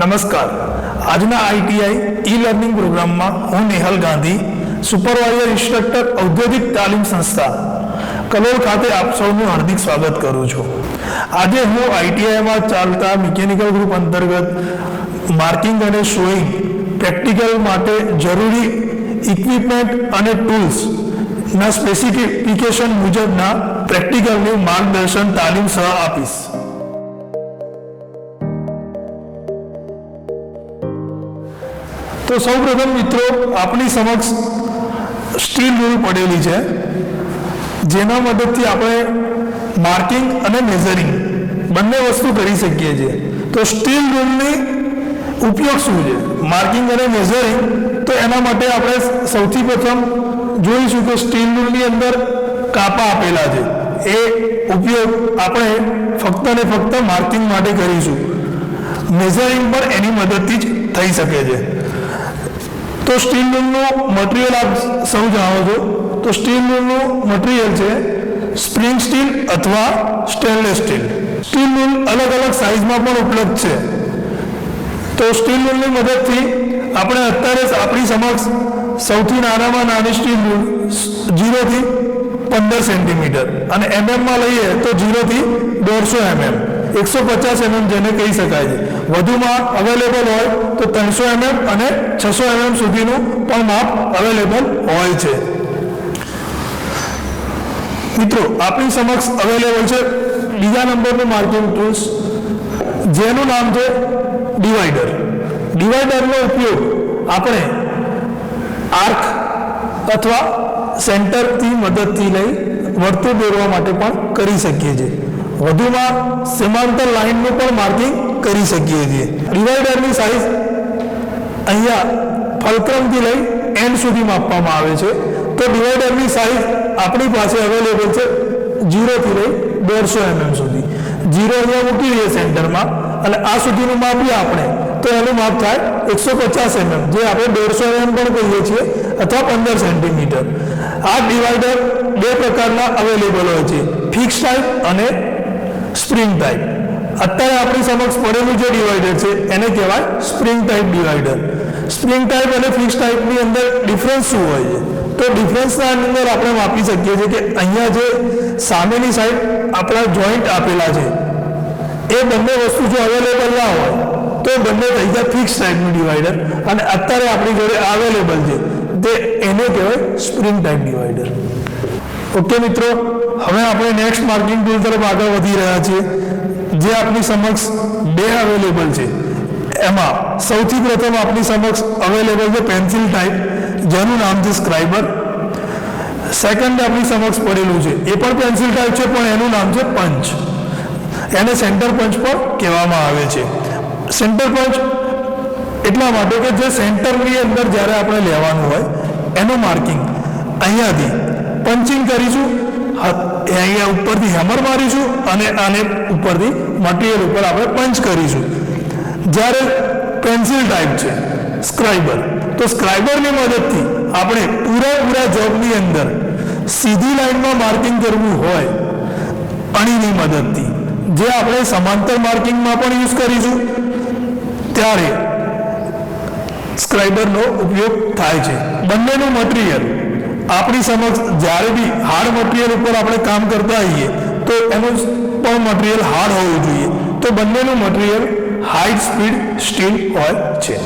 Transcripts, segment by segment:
નમસ્કાર. આજના ITI e learning પ્રોગ્રામમાં હું નેહલ ગાંધી, સુપરવાઇઝર ઇન્સ્ટ્રક્ટર ઔદ્યોગિક તાલીમ સંસ્થા. કલોલ ખાતે આપ સૌનું હાર્દિક સ્વાગત કરું છું. આજે હું આઈટીઆઈમાં ચાલતા મિકેનિકલ ગ્રુપ અંતર્ગત માર્કિંગ અને શોઈંગ પ્રેક્ટિકલ માટે જરૂરી ઇક્વિપમેન્ટ અને ટૂલ્સ ના સ્પેસિફિકેશન મુજબના પ્રેક્ટિકલનું માર્ગદર્શન તાલીમ સહ આપીશ. તો સૌપ્રથમ મિત્રો, આપણી સમક્ષ સ્ટીલ રૂલ પડેલી છે, જેના મદદથી આપણે માર્કિંગ અને મેઝરિંગ બંને વસ્તુ કરી શકીએ છીએ. તો સ્ટીલ રૂલની ઉપયોગ શું છે? માર્કિંગ અને મેઝરિંગ તો એના માટે આપણે સૌથી પ્રથમ જોઈશું કે સ્ટીલ રૂલની અંદર કાપા આપેલા છે. એ ઉપયોગ આપણે ફક્ત ને ફક્ત માર્કિંગ માટે કરીશું. મેઝરિંગ પણ એની મદદથી જ થઈ શકે છે. તો સ્ટીલ રૂલનું મટીરિયલ આપ સૌ જાણો છો. તો સ્ટીલ રૂલનું મટીરિયલ છે સ્પ્રિંગ સ્ટીલ અથવા સ્ટેનલેસ સ્ટીલ સ્ટીલ રૂલ અલગ અલગ સાઇઝમાં પણ ઉપલબ્ધ છે. તો સ્ટીલ રૂલની મદદથી આપણે અત્યારે આપણી સમક્ષ સૌથી નાનામાં નાની સ્ટીલ રૂલ જીરોથી પંદર સેન્ટીમીટર અને એમએમમાં લઈએ તો જીરોથી દોઢસો એમએમ એકસો પચાસ એમએમ જેને કહી શકાય છે. વધુમાં અવેલેબલ હોય તો ત્રણસો એમએમ અને છસો એમએમ સુધીનું પણ માપ અવેલેબલ હોય છે. મિત્રો આપણી સમક્ષ અવેલેબલ છે બીજા નંબરનું માર્કિંગ ટૂલ્સ જેનું નામ છે ડિવાઈડર ડિવાઈડરનો ઉપયોગ આપણે આર્ક અથવા સેન્ટરથી મદદથી લઈ વર્તુળ દોરવા માટે પણ કરી શકીએ છીએ. વધુમાં સમાંતર લાઇનનું પણ માર્કિંગ કરી શકીએ છીએ. ડિવાઈડરની સાઇઝ અહીંયા ફલક્રમથી લઈ એન્ડ સુધી માપવામાં આવે છે. તો ડિવાઈડરની સાઇઝ આપણી પાસે અવેલેબલ છે જીરોથી લઈ દોઢસો એમએમ સુધી. જીરો અહીંયા મૂકી દઈએ સેન્ટરમાં અને આ સુધીનું માપીએ આપણે. તો એનું માપ થાય એકસો પચાસ એમએમ જે આપણે દોઢસો એમએમ પણ કહીએ છીએ અથવા પંદર સેન્ટીમીટર આ ડિવાઈડર બે પ્રકારના અવેલેબલ હોય છે. ફિક્સ ટાઈપ અને સ્પ્રિંગ ટાઈપ અત્યારે આપણી સમક્ષ પડેલું જે ડિવાઈડર છે, એને કહેવાય spring type divider. Spring type અને ફિક્સ ટાઈપની અંદર ડિફરન્સ શું હોય છે? તો ડિફરન્સના અંદર આપણે માપી શકીએ છીએ કે અહીંયા જે સામેની સાઈડ આપણા જોઈન્ટ આપેલા છે, એ બંને વસ્તુ જો અવેલેબલ ના હોય, તો બંને થઈ જાય ફિક્સ ટાઈપનું ડિવાઈડર. અને અત્યારે આપણી જોડે અવેલેબલ છે તે એને કહેવાય સ્પ્રિંગ ટાઈપ ડિવાઈડર. ઓકે મિત્રો, હવે આપણે નેક્સ્ટ માર્કિંગ ટૂલ તરફ આગળ વધી રહ્યા છીએ, જે આપણી સમક્ષ બે અવેલેબલ છે. એમાં સૌથી પ્રથમ આપની સમક્ષ અવેલેબલ છે પેન્સિલ ટાઈપ જેનું નામ છે સ્ક્રાઇબર સેકન્ડ આપણી સમક્ષ પડેલું છે, એ પણ પેન્સિલ ટાઈપ છે, પણ એનું નામ છે પંચ એને સેન્ટર પંચ પણ કહેવામાં આવે છે. સેન્ટર પંચ એટલા માટે કે જે સેન્ટરની અંદર જ્યારે આપણે લેવાનું હોય, એનું માર્કિંગ અહીંયાથી પંચિંગ કરીશું. અહીંયા ઉપરથી હેમર મારીશું અને આને ઉપરથી મટીરિયલ ઉપર આપણે પંચ કરીશું. જ્યારે પેન્સિલ ટાઈપ છે સ્ક્રાઇબર તો સ્ક્રાઇબરની મદદથી આપણે પૂરેપૂરા જોબની અંદર સીધી લાઈનમાં માર્કિંગ કરવું હોય, અણીની મદદથી, જે આપણે સમાંતર માર્કિંગમાં પણ યુઝ કરીશું, ત્યારે સ્ક્રાઇબરનો ઉપયોગ થાય છે. બંનેનું મટીરિયલ આપણી સમક્ષ જ્યારે બી હાર્ડ મટીરિયલ ઉપર આપણે કામ કરતા હોઈએ, તો એનું પણ મટીરિયલ હાર્ડ હોવું જોઈએ. તો બંનેનું મટીરિયલ હાઈ સ્પીડ સ્ટીલ હોય છે.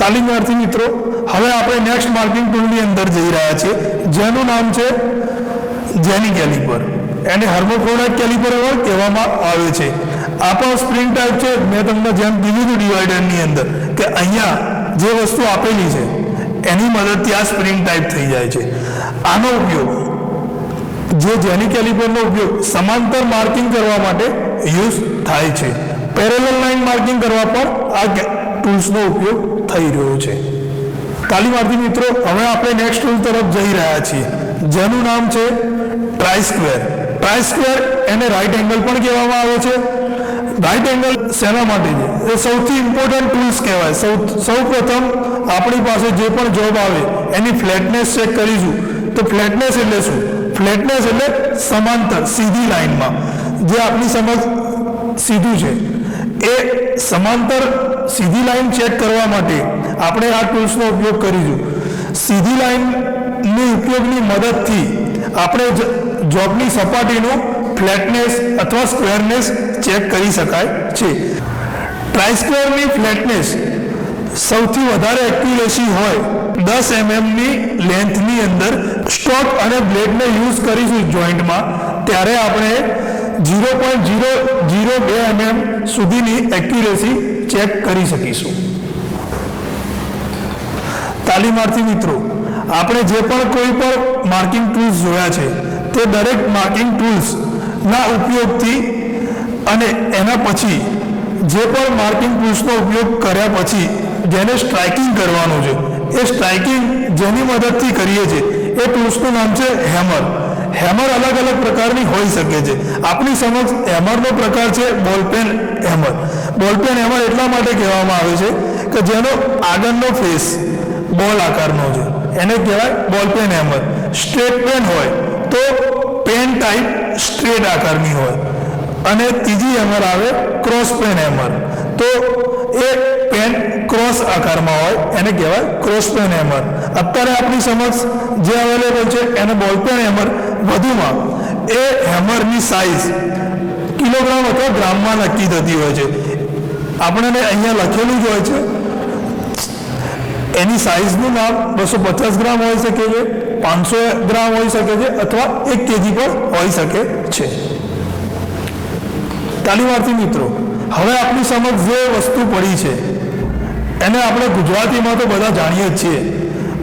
તાલીમાર્થી મિત્રો, હવે આપણે નેક્સ્ટ માર્કિંગ ટૂલની અંદર જઈ રહ્યા છીએ. જેનું નામ છે જેની કેલિપર એને હર્મોક્રોનાઇટ કેલિપર એવોર્ડ કહેવામાં આવે છે. આ પણ સ્પ્રિંગ ટાઈપ છે. મેં તમને જેમ કીધું હતું ડિવાઈડરની અંદર, કે અહીંયા જે વસ્તુ આપેલી છે એની મદદથી આ સ્પ્રિંગ ટાઈપ થઈ જાય છે. આનો ઉપયોગ, જે જેની કેલિપરનો ઉપયોગ સમાંતર માર્કિંગ કરવા માટે યુઝ થાય છે. પેરેલલ લાઇન માર્કિંગ કરવા પર આ ટૂલ્સનો ઉપયોગ થઈ રહ્યો છે. તાલીમાર્થી મિત્રો, હવે આપણે નેક્સ્ટ ટૂલ તરફ જઈ રહ્યા છીએ, જેનું નામ છે ટ્રાય સ્ક્વેર ટ્રાય સ્ક્વેર એને રાઈટ એંગલ પણ કહેવામાં આવે છે. રાઈટ એંગલ શેના માટે છે? એ સૌથી ઇમ્પોર્ટન્ટ ટૂલ્સ કહેવાય. સૌ સૌ પ્રથમ આપણી પાસે જે પણ જોબ આવે, એની ફ્લેટનેસ ચેક કરીશું. તો ફ્લેટનેસ એટલે શું? ફ્લેટનેસ એટલે સમાંતર, સીધી લાઈનમાં જે આપણી સમજ સીધું છે. એ સમાંતર, સીધી લાઈન ચેક કરવા માટે આપણે આ ટૂલ્સનો ઉપયોગ કરીશું. સીધી લાઈનની ઉપયોગની મદદથી આપણે જોબની સપાટીનું ફ્લેટનેસ અથવા સ્ક્વેરનેસ ચેક કરી શકાય છે. ટ્રાઇસ્ક્વેરની ફ્લેટનેસ સૌથી વધારે એક્યુરેસી હોય દસ એમએમની લેન્થની અંદર સ્ટોક અને બ્લેડને યુઝ કરીશું જોઈન્ટમાં. ત્યારે આપણે ઝીરો પોઈન્ટ ઝીરો ઝીરો બે એમએમ સુધીની એક્યુરેસી ચેક કરી શકીશું. તાલીમાર્થી મિત્રો, આપણે જે પણ કોઈ પણ માર્કિંગ ટૂલ્સ જોયા છે, તે દરેક માર્કિંગ ટૂલ્સના ઉપયોગથી અને એના પછી જે પણ માર્કિંગ પુલ્સનો ઉપયોગ કર્યા પછી જેને સ્ટ્રાઇકિંગ કરવાનું છે, એ સ્ટ્રાઇકિંગ જેની મદદથી કરીએ છીએ, એ ટૂલ્સનું નામ છે હેમર. હેમર અલગ અલગ પ્રકારની હોઈ શકે છે. આપણી સમક્ષ હેમરનો પ્રકાર છે બોલપેન હેમર. બોલપેન હેમર એટલા માટે કહેવામાં આવે છે કે જેનો આગળનો ફેસ બોલ આકારનો છે. એને કહેવાય બોલપેન હેમર. સ્ટ્રેટ પેન હોય તો પેન ટાઈપ સ્ટ્રેટ આકારની હોય. અને ત્રીજી હેમર આવે ક્રોસ પેન હેમર તો એ પેન ક્રોસ આકારમાં હોય, એને કહેવાય ક્રોસ પેન હેમર અત્યારે આપણી સમક્ષ જે અવેલેબલ છે, એને બોલપેન હેમર વધુમાં. એ હેમરની સાઇઝ કિલોગ્રામ અથવા ગ્રામમાં નક્કી થતી હોય છે. આપણને અહીંયા લખેલું જ હોય છે. એની સાઇઝનું નામ બસો પચાસ ગ્રામ હોઈ શકે છે. પાંચસો ગ્રામ હોઈ શકે છે અથવા એક કેજી પણ હોઈ શકે છે. તાલીમાર્થી મિત્રો, હવે આપણી સમક્ષ જે વસ્તુ પડી છે, એને આપણે ગુજરાતીમાં તો બધા જાણીએ જ છીએ.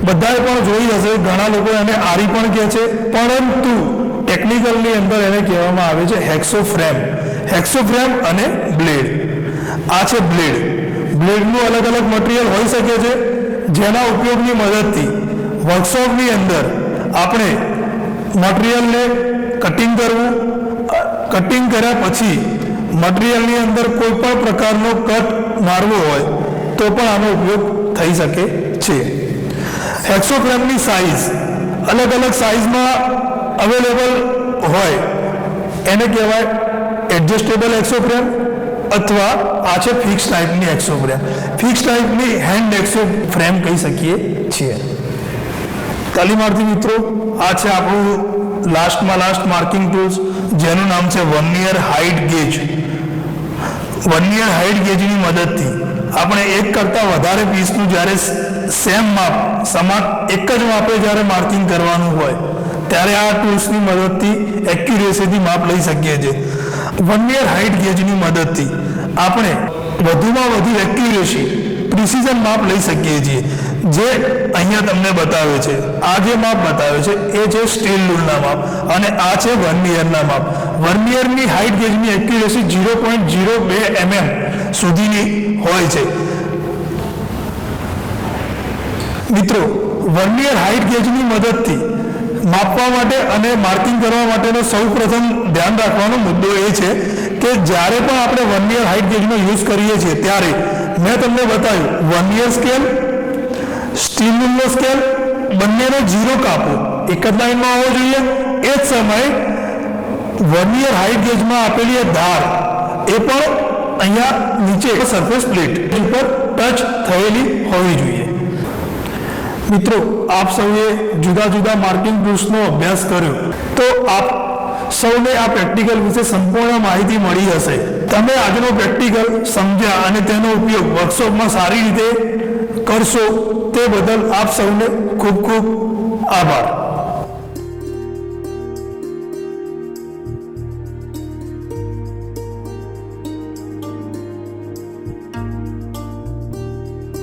બધાએ પણ જોઈ હશે, ઘણા લોકો એને આરી પણ કહે છે, પરંતુ ટેકનિકલની અંદર એને કહેવામાં આવે છે હેક્સો ફ્રેમ હેક્સો ફ્રેમ અને બ્લેડ. આ છે બ્લેડ. બ્લેડનું અલગ અલગ મટીરિયલ હોઈ શકે છે, જેના ઉપયોગની મદદથી વર્કશોપની અંદર આપણે મટીરિયલને કટિંગ કરવું કટિંગ કર્યા પછી મટીરિયલની અંદર કોઈ પણ પ્રકારનો કટ મારવો હોય તો પણ આનો ઉપયોગ થઈ શકે છે. હેક્સોગ્રામની સાઇઝ અલગ અલગ સાઇઝમાં અવેલેબલ હોય. એને કહેવાય એડજસ્ટેબલ એક્સોગ્રામ અથવા આ છે ફિક્સ ટાઈપની એક્સોફ્રેમ ફિક્સ ટાઈપની હેન્ડ એક્સો ફ્રેમ કહી શકીએ છીએ. તાલીમાર્થી મિત્રો, આ છે આપણું લાસ્ટમાં લાસ્ટ માર્કિંગ ટૂલ્સ જેનું નામ છે one height gauge one height ગેજની મદદથી આપણે એક કરતાં વધારે પીસનું જ્યારે સેમ માપ, સમાન એક જ માપે જ્યારે માર્કિંગ કરવાનું હોય, ત્યારે આ ટૂલ્સની મદદથી એક્યુરેસીથી માપ લઈ શકીએ છીએ. વન હાઇટ ગેજની મદદથી આપણે વધુમાં વધુ એક્યુરેસી પ્રિસિઝન માપ લઈ શકીએ છીએ. જે અહીંયા તમને બતાવે છે. આ જે માપ બતાવે છે, એ છે સ્ટીલ રૂલના માપ અને આ છે વર્નિયરના માપ વર્નિયરની હાઇટ ગેજની એક્યુરેસી ઝીરો પોઈન્ટ ઝીરો બે એમએમ સુધીની હોય છે. મિત્રો વર્નિયર હાઇટ ગેજની મદદથી માપવા માટે અને માર્કિંગ કરવા માટેનો સૌ પ્રથમ ધ્યાન રાખવાનો મુદ્દો એ છે કે જ્યારે પણ આપણે વર્નિયર હાઇટ ગેજનો યુઝ કરીએ છીએ, ત્યારે મેં તમને બતાવ્યું. વર્નિયર સ્કેલ સ્ટીલ નો સ્કેલ બંનેનો ઝીરો કાપો. એક જ લાઈનમાં હોવો જોઈએ. એ જ સમયે વર્નિયર હાઈટ ગેજમાં આપેલી ધાર, એ પણ અહીંયા નીચે સરફેસ પ્લેટ ઉપર ટચ થયેલી હોવી જોઈએ. મિત્રો, આપ સૌએ જુદા જુદા માર્કિંગ ટૂલ્સનો અભ્યાસ કર્યો. તો આપ સૌને આ પ્રેક્ટિકલ વિશે સંપૂર્ણ માહિતી મળી હશે. તમે આજનો પ્રેક્ટિકલ સમજ્યા અને તેનો ઉપયોગ વર્કશોપમાં સારી રીતે કરશો તે બદલ આપ સૌને ખૂબ ખૂબ આભાર.